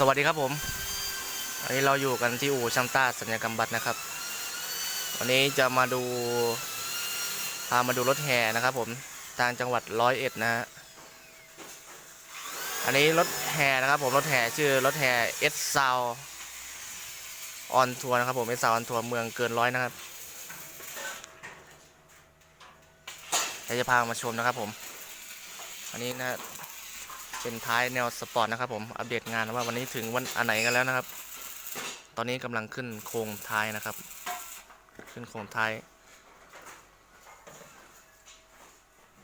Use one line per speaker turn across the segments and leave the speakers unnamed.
สวัสดีครับผมวันนี้เราอยู่กันที่อู่ช่างต้าสัญญกรรมบัตรนะครับ วันนี้จะมาดูพามาดูรถแห่นะครับ ผมทางจังหวัดร้อยเอ็ดนะฮะอันนี้รถแห่นะครับผมรถแห่ชื่อรถแห่เอสซาวออนทัวร์นะครับผมเอสซาวออนทัวร์เมืองเกินร้อยนะครับเดี๋ยวจะพามาชมนะครับผม อันนี้นะ เป็นท้ายแนวสปอร์ตนะครับผมอัปเดตงานว่าวันนี้ถึงวันอันไหนกันแล้วนะครับ ตอนนี้กำลังขึ้นโครงท้ายนะครับ ขึ้นโครงท้าย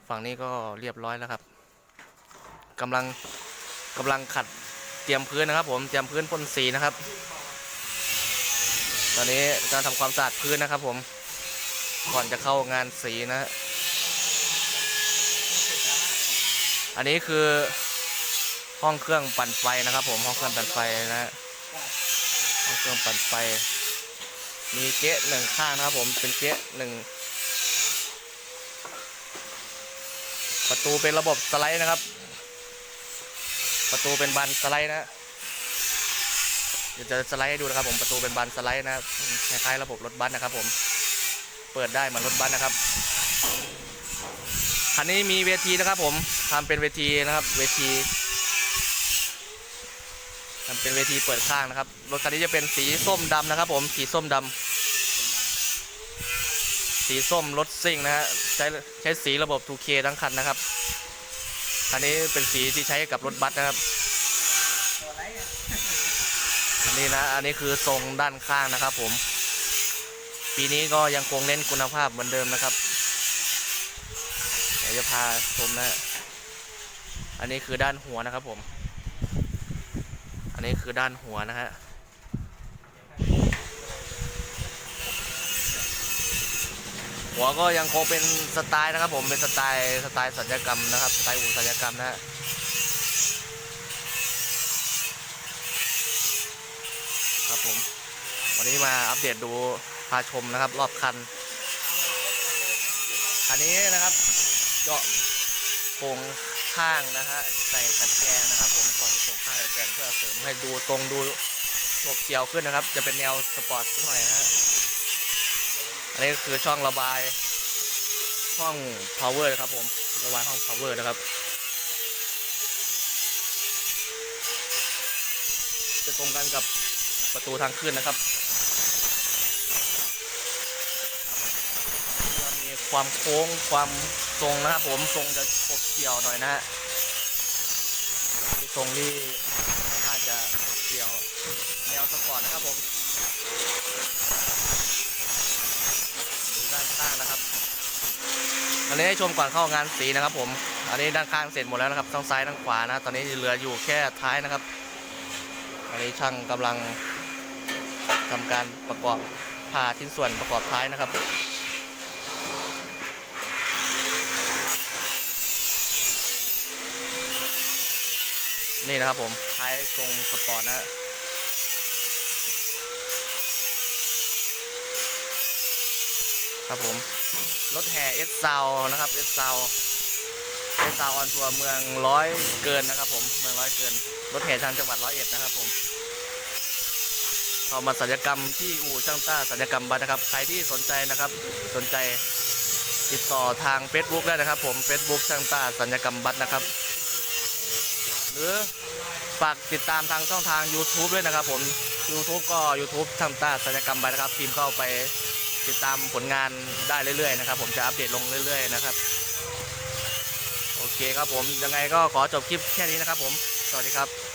ฝั่งนี้ก็เรียบร้อยแล้วครับกำลังกำลังขัดเตรียมพื้นนะครับ ผมเตรียมพื้นพ่นสีนะครับ ตอนนี้การทำความสะอาดพื้นนะครับ ผมก่อนจะเข้างานสีนะ อันนี้คือ ห้องเครื่องปั่นไฟนะครับผมห้องเครื่องปั่นไฟนะฮะห้องเครื่องปั่นไฟ มีเก๊ะหนึ่งข้างนะครับผมเป็นเก๊ะหนึ่งประตูเป็นระบบสไลด์นะครับ ประตูเป็นบานสไลด์นะเดี๋ยวจะสไลด์ให้ดูนะครับผมประตูเป็นบานสไลด์นะคล้ายๆระบบรถบัสนะครับผมเปิดได้เหมือนรถบัสนะครับคันนี้มีเวทีนะครับผมทำเป็นเวทีนะครับเวที ทำเป็นเวทีเปิดข้างนะครับ รถคันนี้จะเป็นสีส้มดำนะครับ ผม สีส้มดำ สีส้มรถซิ่งนะฮะ ใช้ใช้สีระบบ 2K ทั้งคันนะครับ คันนี้เป็นสีที่ใช้กับรถบัสนะครับ อันนี้นะ อันนี้คือทรงด้านข้างนะครับ ผม ปีนี้ก็ยังคงเน้นคุณภาพเหมือนเดิมนะครับเดี๋ยวจะพาชมนะฮะอันนี้คือด้านหัวนะครับผม อันนี้คือด้านหัวนะฮะหัวก็ยังคงเป็นสไตล์นะครับ ผมเป็นสไตล์สไตล์สัญญกรรมนะครับสไตล์อู่สัญญกรรมนะฮะครับผม วันนี้มาอัปเดตดูพาชมนะครับ รอบคันอันนี้นะครับเจาะโครงข้างนะฮะใส่ตะแกรงนะครับผม ก่อนโครงข้าแกรงเพื่อเสริมให้ดูตรงดูโฉบเฉี่ยวขึ้นนะครับ จะเป็นแนวสปอร์ตสักหน่อยนะฮะอันนี้ก็คือช่องระบาย ห้อง power นะครับผมระบายห้อง power นะครับ จะตรงกันกับประตูทางขึ้นนะครับมีความโค้งความทรงนะครับผมทรงจะขบเกี่ยวหน่อยนะฮะ มีทรงที่น่าจะเกี่ยวแนวสปอร์ตนะครับผมดูด้านข้างนะครับอันนี้ให้ชมก่อนเข้างานสีนะครับ ผมอันนี้ด้านข้างเสร็จหมดแล้วนะครับทั้งซ้ายทั้งขวานะ ตอนนี้เหลืออยู่แค่ท้ายนะครับอันนี้ช่างกำลังทำการประกอบผ่าชิ้นส่วนประกอบท้ายนะครับ นี่นะครับผมท้ายทรงสปอร์ตนะ ครับผม รถแห่เอสซาวนะครับเอสซาวเอสซาวออนทัวร์เมืองร้อยเกินนะครับผม เมืองร้อยเกิน รถแห่ทางจังหวัดร้อยเอ็ดนะครับผมเข้ามาสัญญกรรมที่อู่ช่างต้าสัญญกรรมบัตรนะครับ ใครที่สนใจนะครับ สนใจติดต่อทาง Facebook ได้นะครับผม Facebook ช่างต้าสัญญกรรมบัตรนะครับ หรือฝากติดตามทางช่องทาง YouTube ด้วยนะครับผม YouTube ก็ YouTube ทำตาศัลยกรรมไปนะครับพิมพ์เข้าไปติดตามผลงานได้เรื่อยๆนะครับ ผมจะอัปเดตลงเรื่อยๆนะครับ โอเคครับผมยังไงก็ขอจบคลิปแค่นี้นะครับผม สวัสดีครับ